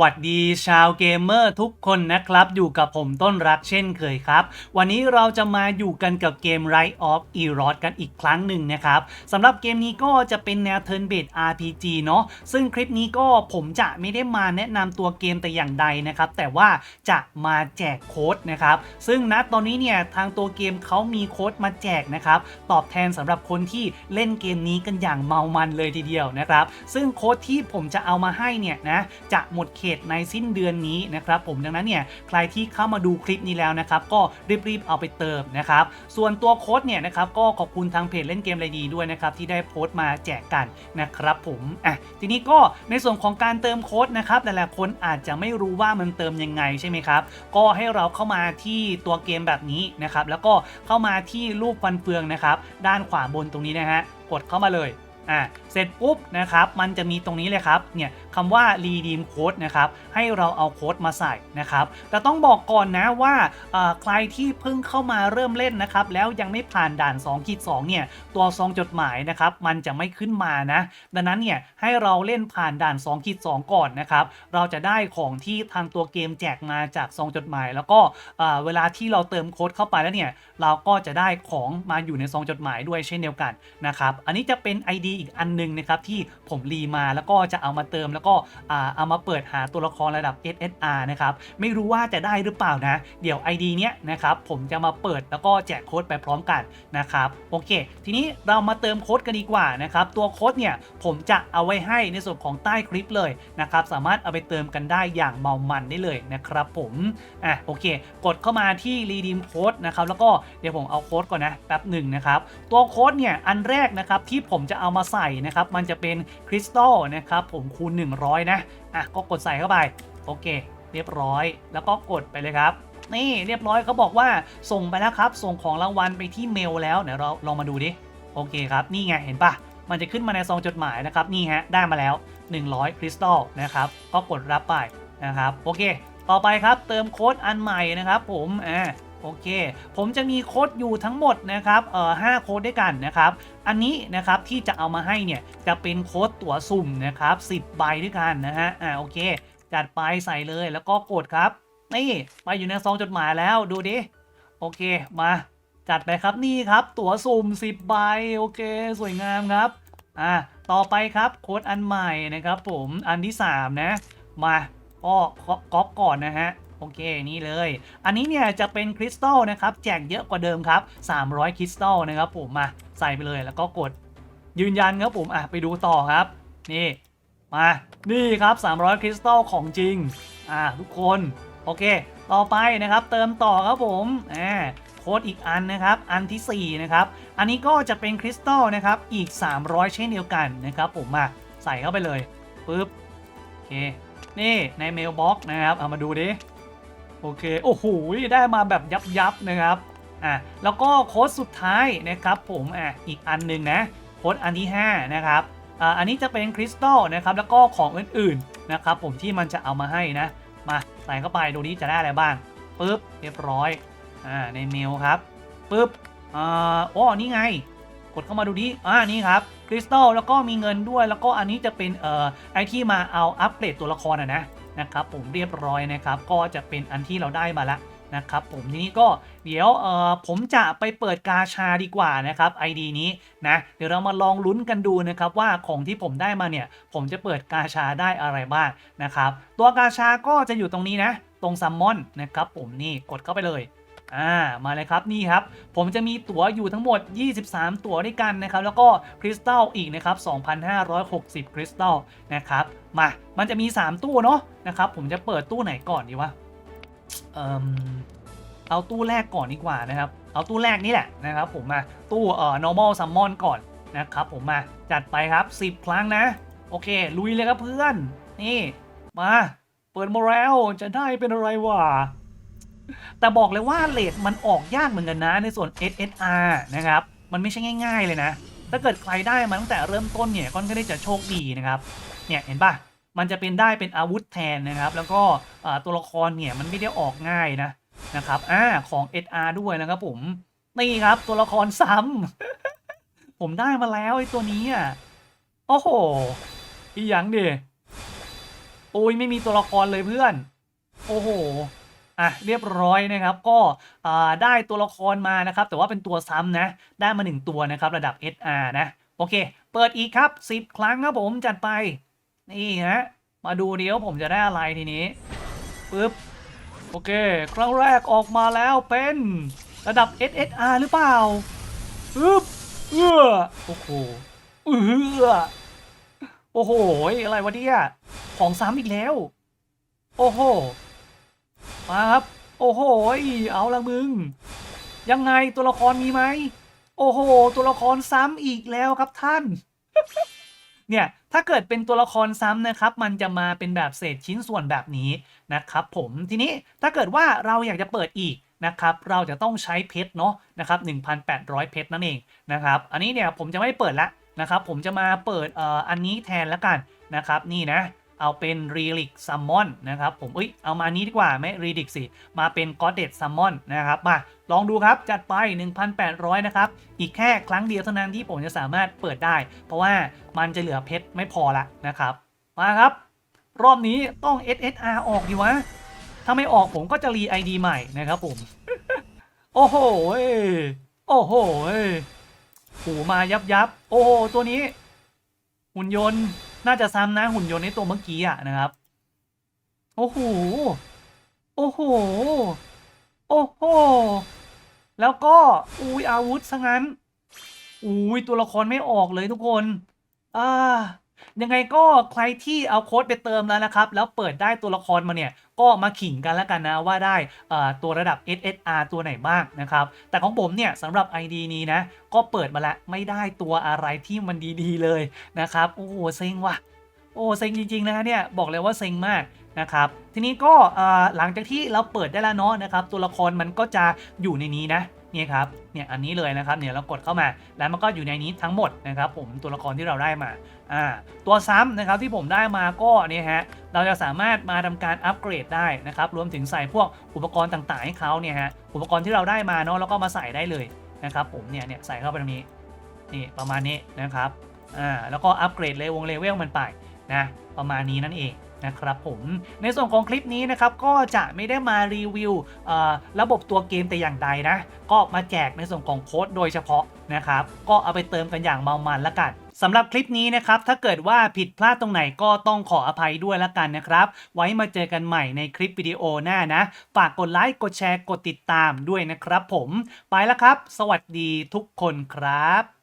วัสดีชาวเกมเมอร์ทุกคนนะครับ อยู่กับผมต้นรักเช่นเคยครับ วันนี้เราจะมาอยู่กันกับเกม Rise of e r o d กันอีกครั้งหนึ่งนะครับสำหรับเกมนี้ก็จะเป็นแนว Turn Based RPG เนาะซึ่งคลิปนี้ก็ผมจะไม่ได้มาแนะนำตัวเกมแต่อย่างใดนะครับ แต่ว่าจะมาแจกโค้ดนะครับ ซึ่งณตอนนี้เนี่ยทางตัวเกมเขามีโค้ดมาแจกนะครับ ตอบแทนสำหรับคนที่เล่นเกมนี้กันอย่างเมามันเลยทีเดียวนะครับ ซึ่งโค้ดที่ผมจะเอามาให้เนี่ยนะจะหมดเขตในสิ้นเดือนนี้นะครับผมดังนั้นเนี่ยใครที่เข้ามาดูคลิปนี้แล้วนะครับก็รีบๆเอาไปเติมนะครับส่วนตัวโค้ดเนี่ยนะครับก็ขอบคุณทางเพจเล่นเกมไรดีด้วยนะครับที่ได้โพสต์มาแจกกันนะครับผมอะทีนี้ก็ในส่วนของการเติมโค้ดนะครับหลายๆคนอาจจะไม่รู้ว่ามันเติมยังไงใช่ไหมครับก็ให้เราเข้ามาที่ตัวเกมแบบนี้นะครับแล้วก็เข้ามาที่รูปฟันเฟืองนะครับด้านขวาบนตรงนี้นะฮะกดเข้ามาเลย อะเสร็จปุ๊บนะครับมันจะมีตรงนี้เลยครับเนี่ยคำว่า redeem code นะครับให้เราเอาโค้ดมาใส่นะครับแต่ต้องบอกก่อนนะว่าใครที่เพิ่งเข้ามาเริ่มเล่นนะครับแล้วยังไม่ผ่านด่าน2ขีด2เนี่ยตัวซองจดหมายนะครับมันจะไม่ขึ้นมานะดังนั้นเนี่ยให้เราเล่นผ่านด่าน2ขีด2ก่อนนะครับเราจะได้ของที่ทางตัวเกมแจกมาจากซองจดหมาย แล้วก็เวลาที่เราเติมโค้ดเข้าไปแล้วเนี่ยเราก็จะได้ของมาอยู่ในซองจดหมายด้วยเช่นเดียวกันนะครับอันนี้จะเป็น ID อีกอันหนึงนะครับที่ผมรีมาแล้วก็จะเอามาเติมแล้วก็เอามาเปิดหาตัวละครระดับ SSR นะครับไม่รู้ว่าจะได้หรือเปล่านะ เดี๋ยว ID เนี้ยนะครับผมจะมาเปิดแล้วก็แจกโค้ดไปพร้อมกันนะครับโอเค ทีนี้เรามาเติมโค้ดกันดีกว่านะครับตัวโค้ดเนี่ยผมจะเอาไว้ให้ในส่วนของใต้คลิปเลยนะครับสามารถเอาไปเติมกันได้อย่างเมามันได้เลยนะครับผมอะโอเค กดเข้ามาที่ redeem code นะครับแล้วก็เดี๋ยวผมเอาโค้ดก่อนนะแป๊บหนึ่งนะครับตัวโค้ดเนี่ยอันแรกนะครับที่ผมจะเอามาใส่นะครับ มันจะเป็นคริสตัลนะครับผมคูณ 100 นะ อะก็กดใส่เข้าไป โอเค เรียบร้อย แล้วก็กดไปเลยครับนี่เรียบร้อยเขาบอกว่าส่งไปแล้วครับ ส่งของรางวัลไปที่เมลแล้วเดี๋ยวเราลองมาดูดิโอเคครับ นี่ไงเห็นปะมันจะขึ้นมาในซองจดหมายนะครับ นี่ฮะได้มาแล้ว 100 คริสตัลนะครับ ก็กดรับไปนะครับ โอเค ต่อไปครับเติมโค้ดอันใหม่นะครับ ผมอ่า โอเค ผมจะมีโค้ดอยู่ทั้งหมดนะครับ เอ่อห้าโค้ดด้วยกันนะครับ อันนี้นะครับที่จะเอามาให้เนี่ยจะเป็นโค้ดตั๋วสุ่มนะครับ10ใบด้วยกันนะฮะ อ่าโอเค จัดไปใส่เลยแล้วก็กดครับ นี่ไปอยู่ในซองจดหมายแล้วดูดิ โอเคมา จัดไปครับนี่ครับ ตั๋วสุ่ม10ใบโอเค สวยงามครับ อ่าต่อไปครับโค้ดอันใหม่นะครับผมอันที่ 3 นะ มาก็ก๊อปก่อนนะฮะ โอเคนี่เลย อันนี้เนี่ยจะเป็นคริสตัลนะครับแจกเยอะกว่าเดิมครับ 300 คริสตัลนะครับผมมาใส่ไปเลยแล้วก็กดยืนยันครับผมอะไปดูต่อครับ นี่มานี่ครับ 300 คริสตัลของจริงอ่าทุกคนโอเค ต่อไปนะครับเติมต่อครับผมอ่าโค้ดอีกอันนะครับ อันทีสี่ 4 นะครับ อันนี้ก็จะเป็นคริสตัลนะครับอีก 300 เช่นเดียวกันนะครับผมมาใส่เข้าไปเลยปึ๊บโอเคนี่ในเมลบ็อกนะครับเอามาดูดิ โอเค โอ้โห ได้มาแบบยับยับนะครับ อะ แล้วก็โค้ดสุดท้ายนะครับผม อะ อีกอันหนึ่งนะ โค้ดอันที่ 5 นะครับ อ่า อันนี้จะเป็นคริสตัลนะครับ แล้วก็ของอื่นๆนะครับผมที่มันจะเอามาให้นะ มาใส่เข้าไปดูนี้จะได้อะไรบ้าง ปึ๊บ เรียบร้อย อ่า ในเมลครับ ปึ๊บ อ่าโอ้นี่ไง กดเข้ามาดูดิอ่า นี่ครับ คริสตัล แล้วก็มีเงินด้วย แล้วก็อันนี้จะเป็น เอ่อ ไอที่มาเอาอัปเกรดตัวละครอะนะ นะครับผมเรียบร้อยนะครับก็จะเป็นอันที่เราได้มาแล้วนะครับผมทีนี้ก็เดี๋ยวเอ่อผมจะไปเปิดกาชาดีกว่านะครับ ID นี้นะเดี๋ยวเรามาลองลุ้นกันดูนะครับว่าของที่ผมได้มาเนี่ยผมจะเปิดกาชาได้อะไรบ้างนะครับตัวกาชาก็จะอยู่ตรงนี้นะ ตรงซัมมอนนะครับผมนี่กดเข้าไปเลย อ่ามาเลยครับนี่ครับ ผมจะมีตั๋วอยู่ทั้งหมด 23 ตั๋วด้วยกันนะครับ แล้วก็คริสตัลอีกนะครับ 2,560 คริสตัลนะครับ มา มันจะมี 3 ตู้เนาะนะครับ ผมจะเปิดตู้ไหนก่อนดีวะเอ่มเอาตู้แรกก่อนดีกว่านะครับ เอาตู้แรกนี่แหละนะครับผมมาตู้เอ่อ normal summon ก่อนนะครับผมมาจัดไปครับ 10 ครั้งนะ โอเค ลุยเลยครับเพื่อน นี่ มา เปิดมาแล้วจะได้เป็นอะไรวะ แต่บอกเลยว่าเลทมันออกยากเหมือนกันนะ ในส่วน SSR นะครับ มันไม่ใช่ง่าย ๆ เลยนะ ถ้าเกิดใครได้มาตั้งแต่เริ่มต้นเนี่ยก็ก็ได้จะโชคดีนะครับ เนี่ยเห็นปะมันจะเป็นได้เป็นอาวุธแทนนะครับ แล้วก็ตัวละครเนี่ยมันไม่ได้ออกง่ายนะนะครับอ่าของ SR ด้วยนะครับผม นี่ครับตัวละครซ้ำ ผมได้มาแล้วไอ้ตัวนี้อะ โอ้โห อีหยังดิโอ้ยไม่มีตัวละครเลยเพื่อน โอ้โห อะเรียบร้อยนะครับก็ได้ตัวละครมานะครับ แต่ว่าเป็นตัวซ้ำนะได้มาหนึ่งตัวนะครับระดับ SR นะโอเค เปิดอีกครับ 10 ครั้งครับผมจัดไป นี่ฮะมาดูเดี๋ยวผมจะได้อะไรทีนี้ปึ๊บโอเค ครั้งแรกออกมาแล้วเป็นระดับ SSR หรือเปล่าปึ๊บเอื้อโอ้โหเอื้อโอ้โหอะไรวะเนี่ยของซ้ำอีกแล้ว โอ้โห มาครับ โอ้โหเอาละมึง ยังไงตัวละครมีไหม โอ้โห ตัวละครซ้ำอีกแล้วครับท่าน เนี่ยถ้าเกิดเป็นตัวละครซ้ำนะครับ มันจะมาเป็นแบบเศษชิ้นส่วนแบบนี้นะครับ ผมทีนี้ถ้าเกิดว่าเราอยากจะเปิดอีกนะครับ เราจะต้องใช้เพชรเนาะนะครับ 1,800 เพชรนั่นเองนะครับ อันนี้เนี่ยผมจะไม่เปิดละนะครับ ผมจะมาเปิดเอ่ออันนี้แทนละกันนะครับ นี่นะ เอาเป็น Relic Summon นะครับผมเอ้ยเอามานี้ดีกว่าไหม่ Relic สิ มาเป็น Goddess Summon นะครับมาลองดูครับจัดไป 1,800 นะครับ อีกแค่ครั้งเดียวเท่านั้นที่ผมจะสามารถเปิดได้ เพราะว่ามันจะเหลือเพชรไม่พอละนะครับ มาครับ รอบนี้ต้อง SSR ออกดีวะ ถ้าไม่ออกผมก็จะรี ID ใหม่นะครับผม โอ้โหเว้ยโอ้โหเว้ยหูมายับยับ โอ้โห ตัวนี้ หุ่นยนต์ น่าจะซ้ำนะหุ่นยนต์ในตัวเมื่อกี้อะนะครับ โอ้โห โอ้โห โอ้โห แล้วก็อุ้ยอาวุธซะงั้นอุ้ยตัวละครไม่ออกเลยทุกคน อ่ายังไงก็ใครที่เอาโค้ดไปเติมแล้วนะครับ แล้วเปิดได้ตัวละครมาเนี่ย ก็มาขิงกันแล้วกันนะว่าได้ตัวระดับ SSR ตัวไหนบ้างนะครับ แต่ของผมเนี่ยสำหรับ ID นี้นะ ก็เปิดมาแล้วไม่ได้ตัวอะไรที่มันดีๆเลยนะครับ โอ้โหเซ็งว่ะ โอ้เซ็งจริงๆนะเนี่ยบอกเลยว่าเซ็งมากนะครับทีนี้ก็หลังจากที่เราเปิดได้แล้วเนาะนะครับตัวละครมันก็จะอยู่ในนี้นะ นี่ครับเนี่ยอันนี้เลยนะครับเนี่ยเรากดเข้ามาแล้วมันก็อยู่ในนี้ทั้งหมดนะครับผมตัวละครที่เราได้มาอ่าตัวซ้ำนะครับที่ผมได้มาก็เนี่ยฮะเราจะสามารถมาทำการอัปเกรดได้นะครับรวมถึงใส่พวกอุปกรณ์ต่างๆให้เขาเนี่ยฮะอุปกรณ์ที่เราได้มาเนาะแล้วก็มาใส่ได้เลยนะครับผมเนี่ยเนี่ยใส่เข้าไปตรงนี้นี่ประมาณนี้นะครับอ่าแล้วก็อัปเกรดเลเวลเลเวลมันไปนะประมาณนี้นั่นเอง นะครับผม ในส่วนของคลิปนี้นะครับก็จะไม่ได้มารีวิวระบบตัวเกมแต่อย่างใดนะ ก็มาแจกในส่วนของโค้ดโดยเฉพาะนะครับ ก็เอาไปเติมกันอย่างเมามันละกันสำหรับคลิปนี้นะครับ ถ้าเกิดว่าผิดพลาดตรงไหนก็ต้องขออภัยด้วยละกันนะครับ ไว้มาเจอกันใหม่ในคลิปวิดีโอหน้านะ ฝากกดไลค์ กดแชร์ กดติดตามด้วยนะครับผม ไปแล้วครับ สวัสดีทุกคนครับ